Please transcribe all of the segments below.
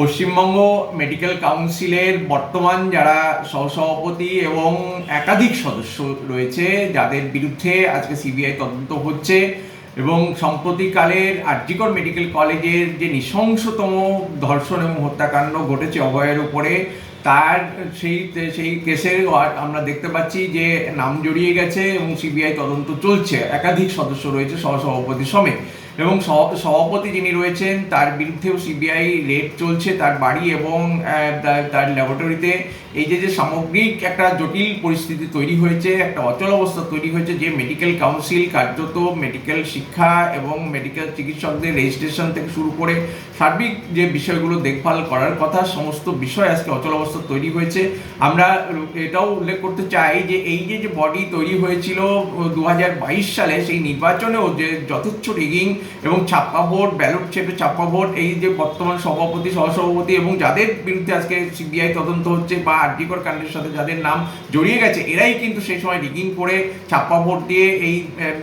Paschimbanga medical কাউন্সিলের বর্তমান যারা সহসভাপতি এবং একাধিক সদস্য রয়েছে, যাদের বিরুদ্ধে আজকে সিবিআই তদন্ত হচ্ছে এবং সম্প্রতিকালের আরজিকর মেডিকেল কলেজের যে নৃশংসতম ধর্ষণ এবং হত্যাকাণ্ড ঘটেছে অভয়ের উপরে, তার সেই সেই কেসে আমরা দেখতে পাচ্ছি যে নাম জড়িয়ে গেছে এবং সিবিআই তদন্ত চলছে। একাধিক সদস্য রয়েছে সহসভাপতি সমেত। এবং সভাপতি যিনি রয়েছেন, তার বিরুদ্ধেও সিবিআই রেড চলছে, তার বাড়ি এবং তার- তার ল্যাবরেটরিতে এই যে যে সামগ্রিক একটা জটিল পরিস্থিতি তৈরি হয়েছে, একটা অচল অবস্থা তৈরি হয়েছে, যে মেডিকেল কাউন্সিল কার্যত মেডিকেল শিক্ষা এবং মেডিকেল চিকিৎসকদের রেজিস্ট্রেশন থেকে শুরু করে সার্বিক যে বিষয়গুলো দেখভাল করার কথা, সমস্ত বিষয় আজকে অচল অবস্থা তৈরি হয়েছে। আমরা এটাও উল্লেখ করতে চাই যে, এই যে যে বডি তৈরি হয়েছিল দু হাজার বাইশ সালে সেই নির্বাচনেও যে যথেচ্ছ রিগিং এবং ছাপ্পা ভোট ব্যালট চেপে ছাপ্পা ভোট, এই যে বর্তমান সভাপতি, সহসভাপতি এবং যাদের বিরুদ্ধে আজকে সিবিআই তদন্ত হচ্ছে বা আর্টিকর কাণ্ডের সাথে যাদের নাম জড়িয়ে গেছে, এরাই কিন্তু সেই সময় রিগিং করে ছাপ্পা ভোট দিয়ে এই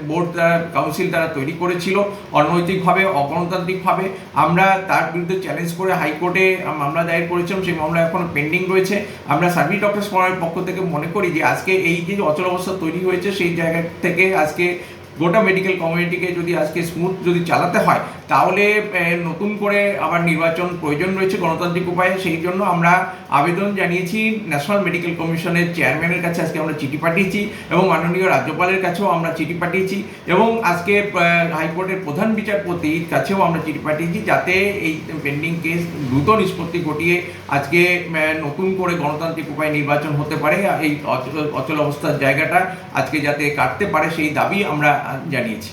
বোর্ড দ্বারা কাউন্সিল দ্বারা তৈরি করেছিল অনৈতিকভাবে, অগণতান্ত্রিকভাবে। আমরা তার বিরুদ্ধে চ্যালেঞ্জ করে হাইকোর্টে মামলা দায়ের করেছিলাম, সেই মামলা এখন পেন্ডিং রয়েছে। আমরা সার্ভিস ডক্টর পক্ষ থেকে মনে করি যে আজকে এই যে অচল অবস্থা তৈরি হয়েছে, সেই জায়গা থেকে আজকে গোটা মেডিকেল কমিউনিটিকে যদি আজকে স্মুথ যদি চালাতে হয়, তাহলে নতুন করে আবার নির্বাচন প্রয়োজন রয়েছে গণতান্ত্রিক উপায়ে। সেই জন্য আমরা আবেদন জানিয়েছি ন্যাশনাল মেডিকেল কমিশনের চেয়ারম্যানের কাছে, আজকে আমরা চিঠি পাঠিয়েছি এবং মাননীয় রাজ্যপালের কাছেও আমরা চিঠি পাঠিয়েছি এবং আজকে হাইকোর্টের প্রধান বিচারপতির কাছেও আমরা চিঠি পাঠিয়েছি যাতে এই পেন্ডিং কেস দ্রুত নিষ্পত্তি ঘটিয়ে আজকে নতুন করে গণতান্ত্রিক উপায়ে নির্বাচন হতে পারে। এই অচল অবস্থার জায়গাটা আজকে যাতে কাটতে পারে সেই দাবি আমরা জানিয়েছি।